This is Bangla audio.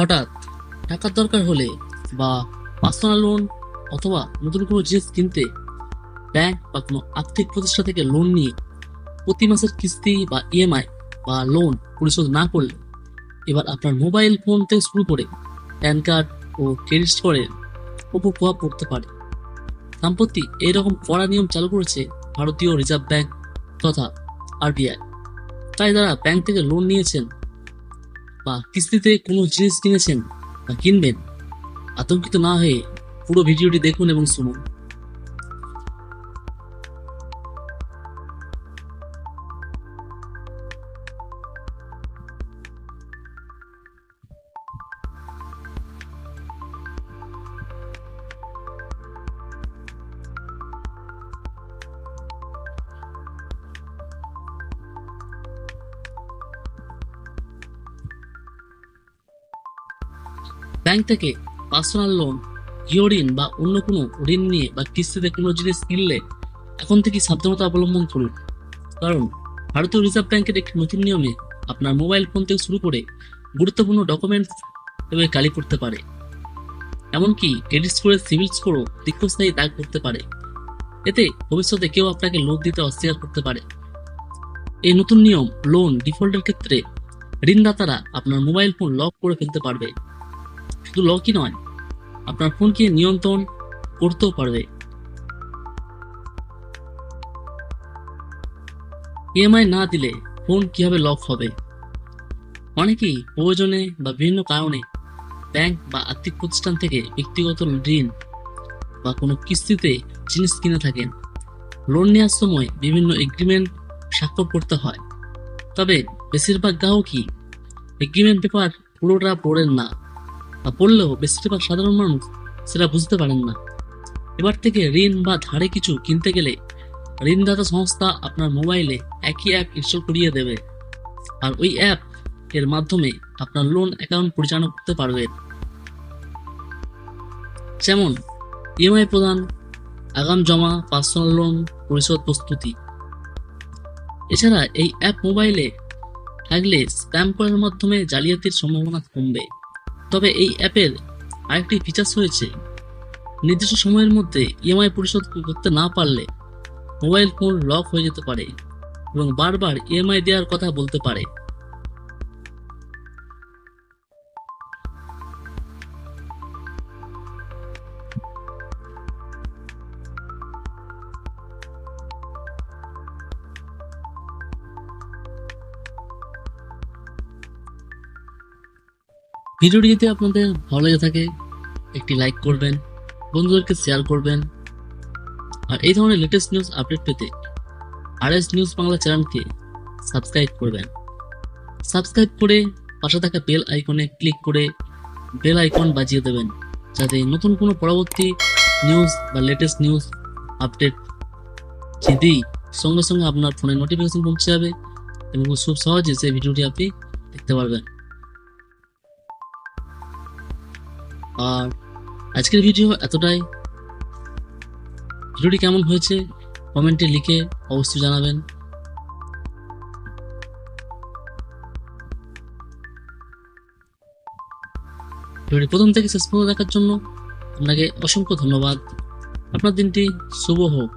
হঠাৎ টাকার দরকার হলে বা পার্সোনাল লোন অথবা নতুন কোনো জিনিস কিনতে ব্যাংক বা কোনো আর্থিক প্রতিষ্ঠান থেকে লোন নিয়ে প্রতি মাসের কিস্তি বা ইএমআই বা লোন পরিশোধ না করলে এবার আপনার মোবাইল ফোন থেকে শুরু করে প্যান কার্ড ও ক্রেডিট স্কোরের উপর প্রভাব পড়তে পারে। সম্প্রতি এইরকম কড়া নিয়ম চালু করেছে ভারতীয় রিজার্ভ ব্যাংক তথা আরবিআই তাই যারা ব্যাংক থেকে লোন নিয়েছেন বা কিস্তিতে কোনো জিনিস কিনেছেন বা কিনবেন, আতঙ্কিত না হয়ে পুরো ভিডিওটি দেখুন এবং শুনুন। ব্যাংক থেকে পার্সোনাল লোন গৃহ ঋণ বা অন্য কোনো ঋণ নিয়ে বা কিস্তিতে কোনো জিনিস কিনলে এখন থেকে সাবধানতা অবলম্বন করুন। কারণ ভারতীয় রিজার্ভ ব্যাংকের একটি নতুন নিয়মে আপনার মোবাইল ফোন থেকে শুরু করে গুরুত্বপূর্ণ ডকুমেন্টস এভাবে কালি করতে পারে। এমনকি ক্রেডিট স্কোরের সিভিল স্কোরও দীর্ঘস্থায়ী দাগ করতে পারে। এতে ভবিষ্যতে কেউ আপনাকে লোন দিতে অস্বীকার করতে পারে। এই নতুন নিয়ম লোন ডিফল্টের ক্ষেত্রে ঋণদাতারা আপনার মোবাইল ফোন লক করে ফেলতে পারবে। শুধু লকই নয়, আপনার ফোনকে নিয়ন্ত্রণ করতেও পারবে। ইএমআই না দিলে ফোন কীভাবে লক হবে? অনেকেই প্রয়োজনে বা বিভিন্ন কারণে ব্যাংক বা আর্থিক প্রতিষ্ঠান থেকে ব্যক্তিগত ঋণ বা কোনো কিস্তিতে জিনিস কিনে থাকেন। লোন নেওয়ার সময় বিভিন্ন এগ্রিমেন্ট স্বাক্ষর করতে হয়। তবে বেশিরভাগ গ্রাহকই এগ্রিমেন্ট পেপার পুরোটা পড়েন না। বা পড়লেও বেশিরভাগ সাধারণ মানুষ সেটা বুঝতে পারেন না। এবার থেকে ঋণ বা ধারে কিছু কিনতে গেলে ঋণদাতা সংস্থা আপনার মোবাইলে একই অ্যাপ ইনস্টল করিয়ে দেবে। আর ওই অ্যাপ এর মাধ্যমে আপনার লোন অ্যাকাউন্ট পরিচালনা করতে পারবেন যেমন ইএমআই প্রদান, আগাম জমা পার্সোনাল লোন পরিশোধ প্রস্তুতি। এছাড়া এই অ্যাপ মোবাইলে থাকলে স্প্যাম করার মাধ্যমে জালিয়াতির সম্ভাবনা কমবে। তবে এই অ্যাপের আরেকটি ফিচার্স হয়েছে নির্দিষ্ট সময়ের মধ্যে ইএমআই পরিশোধ করতে না পারলে মোবাইল ফোন লক হয়ে যেতে পারে এবং বারবার ইএমআই দেওয়ার কথা বলতে পারে। ভিডিওটি যদি আপনাদের ভালো লেগে থাকে, একটি লাইক করবেন, বন্ধুদেরকে শেয়ার করবেন। আর এই ধরনের লেটেস্ট নিউজ আপডেট পেতে আর এস নিউজ বাংলা চ্যানেলকে সাবস্ক্রাইব করবেন। সাবস্ক্রাইব করে পাশে থাকা বেল আইকনে ক্লিক করে বেল আইকন বাজিয়ে দেবেন, যাতে নতুন কোনো পরবর্তী নিউজ বা লেটেস্ট নিউজ আপডেট যেতেই সঙ্গে সঙ্গে আপনার ফোনে নোটিফিকেশন পৌঁছে যাবে এবং খুব সহজে সেই ভিডিওটি আপনি দেখতে পারবেন। আর আজকের ভিডিও এতটাই। ভিডিওটি কেমন হয়েছে কমেন্টে লিখে অবশ্যই জানাবেন। ভিডিওটি প্রথম থেকে শেষ পর্যন্ত দেখার জন্য আপনাকে অসংখ্য ধন্যবাদ। আপনার দিনটি শুভ হোক।